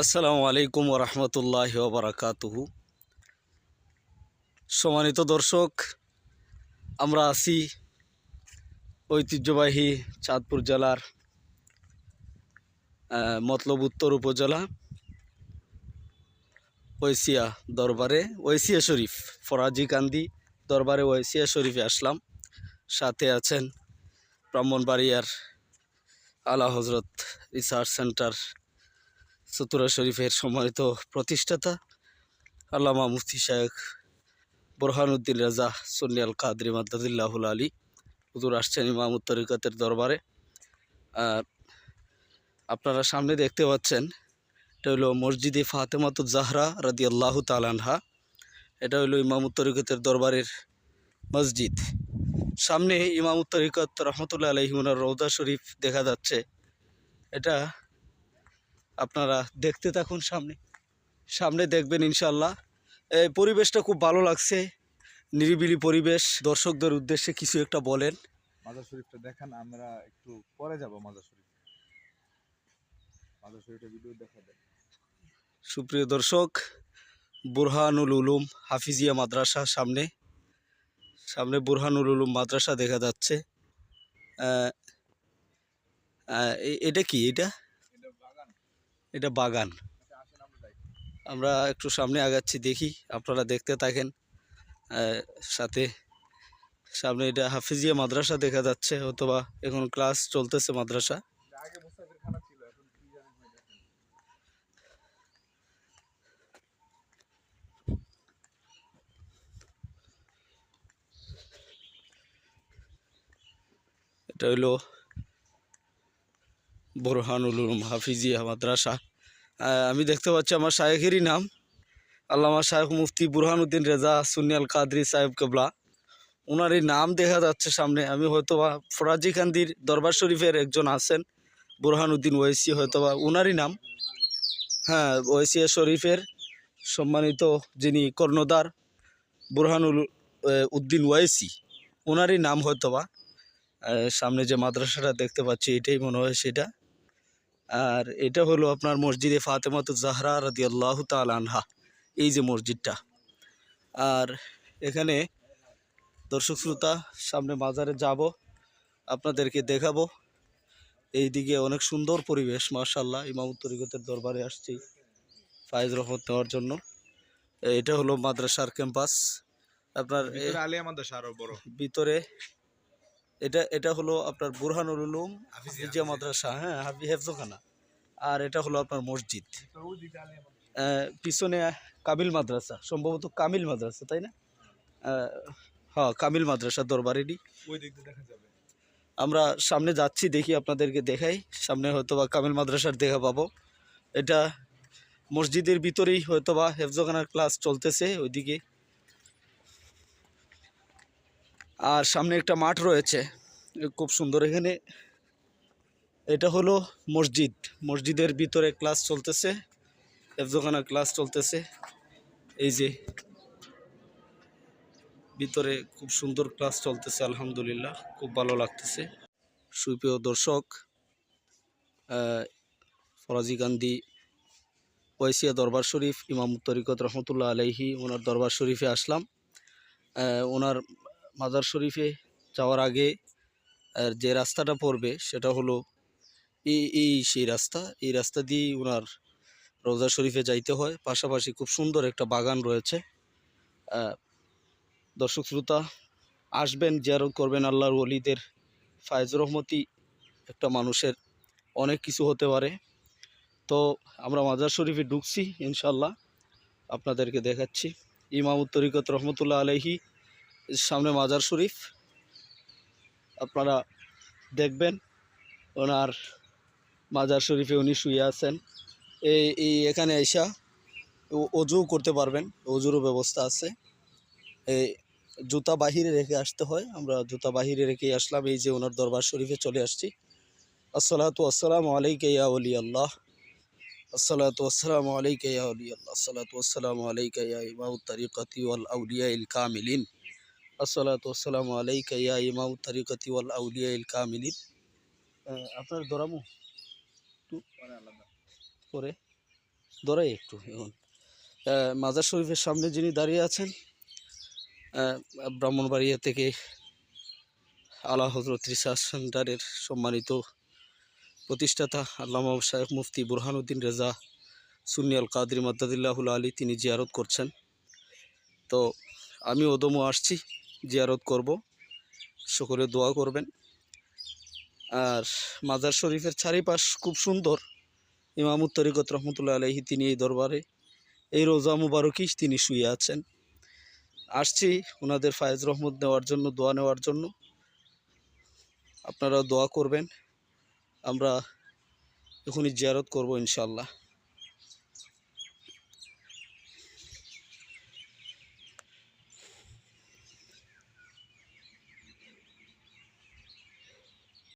আসসালামু আলাইকুম রহমতুল্লাহ বারাকাতুহু সম্মানিত দর্শক, আমরা আছি ঐতিহ্যবাহী চাঁদপুর জেলার মতলব উত্তর উপজেলা ঐসিয়া দরবারে ঐসিয়া শরীফ, ফরাজি কান্দি দরবারে ঐসিয়া শরীফে আসলাম। সাথে আছেন ব্রাহ্মণবাড়িয়ার আলা হজরত রিসার্চ সেন্টার চতুরা শরীফের সম্মানিত প্রতিষ্ঠাতা, আল্লামা মুফতি শায়েখ বোরহানুদ্দিন রাজা সুনিয়াল কাদরি মাদ্দাদুল্লাহুল আলী। হুজুর আসছেন ইমামুত তরিকতের দরবারে। আর আপনারা সামনে দেখতে পাচ্ছেন, এটা হলো মসজিদে ফাতেমাতুজ জাহরা রাদি আল্লাহ তালানহা এটা হলো ইমামুত তরিকতের দরবারের মসজিদ। সামনে ইমামুত তরিকত রহমতুল্লাহ আলহিমুনার রৌদা শরীফ দেখা যাচ্ছে। এটা আপনারা দেখতে থাকুন সামনে। সামনে দেখবেন ইনশাল্লাহ এই পরিবেশটা খুব ভালো লাগছে। নিরিবিলি পরিবেশ। দর্শকদের উদ্দেশ্যে কিছু একটা বলেন। মাজার শরীফটা দেখান আমরা একটু পরে যাব মাজার শরীফ। মাজার শরীফটা ভিডিও দেখা দেন। সুপ্রিয় দর্শক বুরহানুল উলুম হাফিজিয়া মাদ্রাসা সামনে। সামনে বুরহানুল উলুম মাদ্রাসা দেখা যাচ্ছে। এটা কি? এটা? এটা বাগান। আমরা একটু সামনে আগাচ্ছি, দেখি আপনারা দেখতে থাকেন। সাথে সামনে এটা হাফিজিয়া মাদ্রাসা দেখা যাচ্ছে, অথবা এখন ক্লাস চলতেছে মাদ্রাসা। এটা হইল বোরহানুল হাফিজিয়া মাদ্রাসা। আমি দেখতে পাচ্ছি আমার শায়েখেরই নাম। আল্লামা শায়েখ মুফতি বুরহানুদ্দিন রেজা সুনিয়াল কাদরি সাহেব কেবলা। ওনার এই নাম দেখা যাচ্ছে সামনে। আমি হয়তো বা ফরাজি খান্দির দরবার শরীফের একজন আছেন, বুরহানুদ্দিন ওয়েসি হয়তো বা ওনারই নাম। হ্যাঁ ওয়েসিয়া শরীফের সম্মানিত যিনি কর্ণধার বুরহানুল উদ্দিন ওয়েসি ওনারই নাম হয়তো বা সামনে যে মাদ্রাসাটা দেখতে পাচ্ছি, এটাই মনে হয় সেটা। আর এটা হলো আপনার মসজিদে ফাতেমাতু জাহরা রাদি আল্লাহ আনহা। এই যে মসজিদটা। আর এখানে দর্শক শ্রোতা সামনে মাজারে যাব আপনাদেরকে দেখাবো। এইদিকে অনেক সুন্দর পরিবেশ মার্শাল্লাহ ইমামুত তরিকতের দরবারে আসছি ফাইজ রহমত নেওয়ার জন্য। এটা হলো মাদ্রাসার ক্যাম্পাস। আপনার ভিতরে আলিয়া মাদ্রাসা আরও বড় ভিতরে এটা এটা হলো আপনার বুরহানুল উলুম হাফিজিয়া, মাদ্রাসা হ্যাঁ হাফি হেফজখানা। আর এটা হলো আপনার মসজিদ। পিছনে কামিল মাদ্রাসা সম্ভবত কামিল মাদ্রাসা তাই না? হ্যাঁ কামিল মাদ্রাসা দরবারেরই। ওই দিক দিয়ে দেখা যাবে। আমরা সামনে যাচ্ছি দেখি আপনাদেরকে দেখাই। সামনে হয়তো বা কামিল মাদ্রাসার দেখা পাবো। এটা মসজিদের ভিতরেই হয়তো বা হেফজখানার ক্লাস চলতেছে ওইদিকে আর সামনে একটা মাঠ রয়েছে, খুব সুন্দর এখানে। এটা হলো মসজিদ, মসজিদের ভিতরে ক্লাস চলতেছে হেফজখানার ক্লাস চলতেছে। এই যে, ভিতরে খুব সুন্দর ক্লাস চলতেছে, আলহামদুলিল্লাহ, খুব ভালো লাগতেছে। সুপ্রিয় দর্শক ফরাজি গান্ধী, ওয়াইসিয়া দরবার শরীফ, ইমাম তরিকত রহমতুল্লাহ আলাইহি ওনার দরবার শরীফে আসলাম। ওনার মাজার শরীফে যাওয়ার আগে যে রাস্তাটা পড়বে সেটা হলো এই এই সেই রাস্তা। এই রাস্তা দিয়েই ওনার রোজা শরীফে যাইতে হয়। পাশাপাশি খুব সুন্দর একটা বাগান রয়েছে। দর্শক শ্রোতা, আসবেন, জিয়ারত করবেন আল্লাহর ওলিদের ফায়জ রহমতি। একটা মানুষের অনেক কিছু হতে পারে। তো আমরা মাজার শরীফে ঢুকছি ইনশাল্লাহ আপনাদেরকে দেখাচ্ছি। ইমামুত তরিকত রহমতুল্লাহ আলহি সামনে মাজার শরীফ। আপনারা দেখবেন ওনার মাজার শরীফে উনি শুয়ে আছেন। এই এখানে আইসা ও- অজু করতে পারবেন, অজুরও ব্যবস্থা আছে। এই জুতা বাহিরে রেখে আসতে হয়, আমরা জুতা বাহিরে রেখে আসলাম, এই যে ওনার দরবার শরীফে চলে আসছি। আসসালাতু আসসালামু আলাইকা ইয়া ওলি আল্লাহ। আসসালাতু আসসালামু আলাইকা ইয়া ওলি আল্লাহ। আসসালাতু আসসালামু আলাইকা ইয়া ইমামুত তারিকাতি ওয়াল আউলিয়া ইল কামিলিন। আসসালাতু আসসালামু আলাইকা ইয়া ইমামুত তারিকাতি ওয়াল আউলিয়া ইল কামিলিন আপনার দরামু আলাদা পরে। ধরাই একটু, এখন। মাজার শরীফের সামনে যিনি দাঁড়িয়ে আছেন ব্রাহ্মণবাড়িয়া থেকে আলা হজরত রিসার্চ সেন্টারের সম্মানিত প্রতিষ্ঠাতা আল্লামা শাহেখ মুফতি বুরহানুদ্দিন রেজা সুন্নি আল কাদরি মাদ্দাদিল্লাহুল আলী তিনি জিয়ারত করছেন। তো আমি ওদমও আসছি। জিয়ারত করব। সকলে দোয়া করবেন। আর মাজার শরীফের চারিপাশ খুব সুন্দর। ইমামুত তরিকত রহমতুল্লাহ আলহি তিনি এই দরবারে এই রোজা মুবারকই তিনি শুয়ে আছেন। আসছি ওনাদের ফায়েজ রহমত নেওয়ার জন্য, দোয়া নেওয়ার জন্য। আপনারা দোয়া করবেন। আমরা এখনই জিয়ারত করব ইনশাল্লাহ